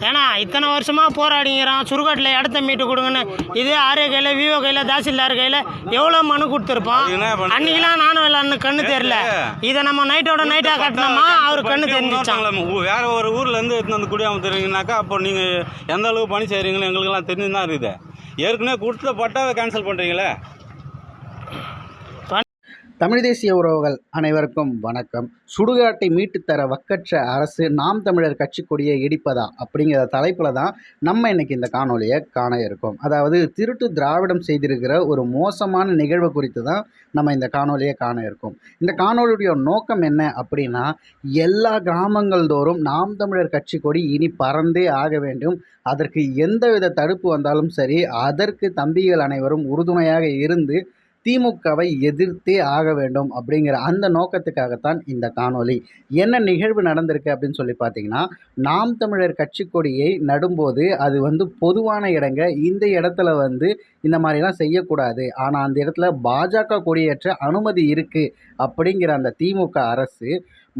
ஏன்னா இத்தனை வருஷமாக போராடிங்கிறான். சுடுகாட்டில் இடத்த மீட்டு கொடுங்கன்னு. இதே ஆர்ஏ கையில் விவோ கையில் தாசில்தார் கையில் எவ்வளோ மனு கொடுத்துருப்போம் பண்ண- அன்னைக்கெல்லாம் நானும் இல்லை கண்ணு தெரியல. இதை நம்ம நைட்டோட நைட்டாக கட்டினோமா? அவர் கண்ணு ஊ- வேற ஒரு ஊர்ல இருந்து எடுத்துன்னு வந்து குடியாமத்துறீங்கனாக்கா அப்போ நீங்க எந்த அளவுக்கு பணி செய்றீங்களோ எங்களுக்கெல்லாம் தெரிஞ்சு தான் இருக்குது. ஏற்கனவே கொடுத்த பட்டாவை கேன்சல் பண்றீங்களே. தமிழ் தேசிய உறவுகள் அனைவருக்கும் வணக்கம். சுடுகாட்டை மீட்டுத்தர வக்கற்ற அரசு நாம் தமிழர் கட்சி கொடியை இடிப்பதா அப்படிங்கிற தலைப்பில் தான் நம்ம இன்னைக்கு இந்த காணொலியை காண இருக்கோம். அதாவது திருட்டு திராவிடம் செய்திருக்கிற ஒரு மோசமான நிகழ்வு குறித்து தான் நம்ம இந்த காணொலியை காண இருக்கோம். இந்த காணொலியுடைய நோக்கம் என்ன அப்படின்னா எல்லா கிராமங்கள் தோறும் நாம் தமிழர் கட்சி கொடி இனி பறந்தே ஆக வேண்டும். அதற்கு எந்தவித தடுப்பு வந்தாலும் சரி அதற்கு தம்பிகள் அனைவரும் உறுதுணையாக இருந்து திமுகவை எதிர்த்தே ஆக வேண்டும் அப்படிங்கிற அந்த நோக்கத்துக்காகத்தான் இந்த காணொளி. என்ன நிகழ்வு நடந்திருக்கு அப்படின்னு சொல்லி பார்த்தீங்கன்னா நாம் தமிழர் கட்சி கொடியை நடும்போது அது வந்து பொதுவான இடங்க. இந்த இடத்துல வந்து இந்த மாதிரிலாம் செய்யக்கூடாது. ஆனால் அந்த இடத்துல பாஜக கொடியேற்ற அனுமதி இருக்குது அப்படிங்கிற அந்த திமுக அரசு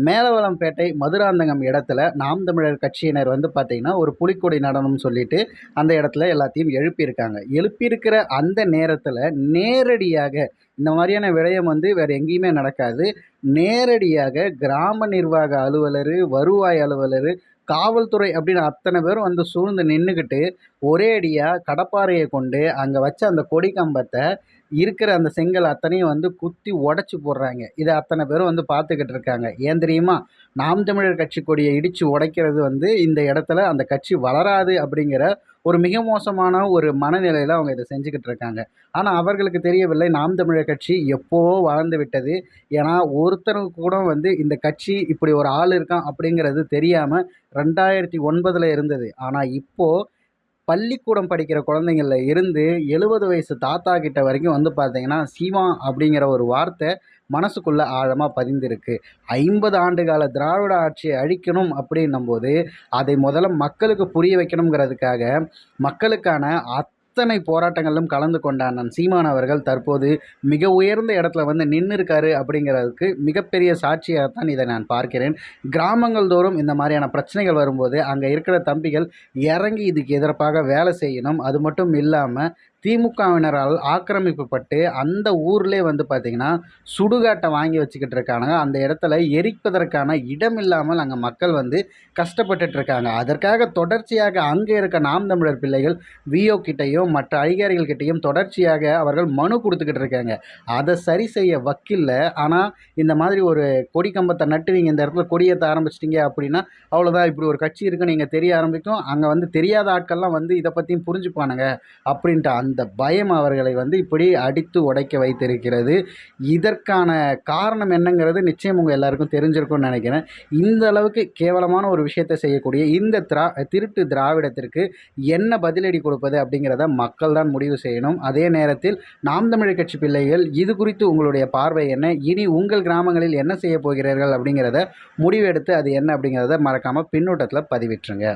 மேலவளம்பேட்டை மதுராந்தகம் இடத்துல நாம் தமிழர் கட்சியினர் வந்து பார்த்திங்கன்னா ஒரு புலிக்கொடி நடனம் சொல்லிட்டு அந்த இடத்துல எல்லாத்தையும் எழுப்பியிருக்காங்க. எழுப்பியிருக்கிற அந்த நேரத்தில் நேரடியாக இந்த மாதிரியான விடயம் வந்து வேறு எங்கேயுமே நடக்காது. நேரடியாக கிராம நிர்வாக அலுவலர் வருவாய் அலுவலர் காவல்துறை அப்படின்னு அத்தனை பேரும் வந்து சூழ்ந்து நின்றுக்கிட்டு ஒரே அடியாக கடப்பாறையை கொண்டு அங்கே வச்ச அந்த கொடி கம்பத்தை இருக்கிற அந்த செங்கல் அத்தனையும் வந்து குத்தி உடச்சி போடுறாங்க. இதை அத்தனை பேரும் வந்து பார்த்துக்கிட்டு இருக்காங்க. ஏன் தெரியுமா? நாம் தமிழர் கட்சி கொடியை இடித்து உடைக்கிறது வந்து இந்த இடத்துல அந்த கட்சி வளராது அப்படிங்கிற ஒரு மிக மோசமான ஒரு மனநிலையில் அவங்க இதை செஞ்சுக்கிட்டு இருக்காங்க. ஆனால் அவர்களுக்கு தெரியவில்லை நாம் தமிழர் கட்சி எப்போவோ வளர்ந்து விட்டது. ஏன்னா ஒருத்தருக்கு கூட வந்து இந்த கட்சி இப்படி ஒரு ஆள் இருக்கான் அப்படிங்கிறது தெரியாமல் ரெண்டாயிரத்தி ஒன்பதில் இருந்தது. ஆனால் இப்போது பள்ளிக்கூடம் படிக்கிற குழந்தைங்கள இருந்து எழுபது வயசு தாத்தா கிட்ட வரைக்கும் வந்து பார்த்தீங்கன்னா சீமா அப்படிங்கிற ஒரு வார்த்தை மனசுக்குள்ளே ஆழமாக பதிந்திருக்கு. ஐம்பது ஆண்டு கால திராவிட ஆட்சியை அழிக்கணும் அப்படின்னும்போது அதை முதல்ல மக்களுக்கு புரிய வைக்கணுங்கிறதுக்காக மக்களுக்கான அத் அத்தனை போராட்டங்களிலும் கலந்து கொண்ட அண்ணன் சீமான் அவர்கள் தற்போது மிக உயர்ந்த இடத்துல வந்து நின்று இருக்காரு அப்படிங்கிறதுக்கு மிகப்பெரிய சாட்சியாகத்தான் இதை நான் பார்க்கிறேன். கிராமங்கள் தோறும் இந்த மாதிரியான பிரச்சனைகள் வரும்போது அங்கே இருக்கிற தம்பிகள் இறங்கி இதுக்கு எதிர்ப்பாக வேலை செய்யணும். அது மட்டும் இல்லாமல் திமுகவினரால் ஆக்கிரமிக்கப்பட்டு அந்த ஊர்லேயே வந்து பார்த்திங்கன்னா சுடுகாட்டை வாங்கி வச்சுக்கிட்டு இருக்காங்க அந்த இடத்துல எரிப்பதற்கான இடம் இல்லாமல் அங்கே மக்கள் வந்து கஷ்டப்பட்டுட்டு இருக்காங்க. அதற்காக தொடர்ச்சியாக அங்கே இருக்க நாம் தமிழர் பிள்ளைகள் விஓ கிட்டையும் மற்ற அதிகாரிகள் கிட்டையும் தொடர்ச்சியாக அவர்கள் மனு கொடுத்துக்கிட்டு இருக்காங்க. அதை சரி செய்ய வக்கில்ல. ஆனால் இந்த மாதிரி ஒரு கொடி கம்பத்தை நட்டு நீங்கள் இந்த இடத்துல கொடியேற்ற ஆரம்பிச்சிட்டிங்க அப்படின்னா அவ்வளோதான் இப்படி ஒரு கட்சி இருக்குன்னு நீங்கள் தெரிய ஆரம்பிக்கும். அங்கே வந்து தெரியாத ஆட்கள்லாம் வந்து இதை பற்றியும் புரிஞ்சுப்பானுங்க அப்படின்ட்டு அந்த அந்த பயம் அவர்களை வந்து இப்படி அடித்து உடைக்க வைத்திருக்கிறது. இதற்கான காரணம் என்னங்கிறது நிச்சயம் உங்கள் எல்லாருக்கும் தெரிஞ்சிருக்கும்னு நினைக்கிறேன். இந்த அளவுக்கு கேவலமான ஒரு விஷயத்தை செய்யக்கூடிய இந்த திரா திருட்டு திராவிடத்திற்கு என்ன பதிலடி கொடுப்பது அப்படிங்கிறத மக்கள் தான் முடிவு செய்யணும். அதே நேரத்தில் நாம் தமிழர் கட்சி பிள்ளைகள் இது குறித்து உங்களுடைய பார்வை என்ன? இனி உங்கள் கிராமங்களில் என்ன செய்ய போகிறீர்கள் அப்படிங்கிறத முடிவெடுத்து அது என்ன அப்படிங்கிறத மறக்காமல் பின்னூட்டத்தில் பதிவிட்டுருங்க.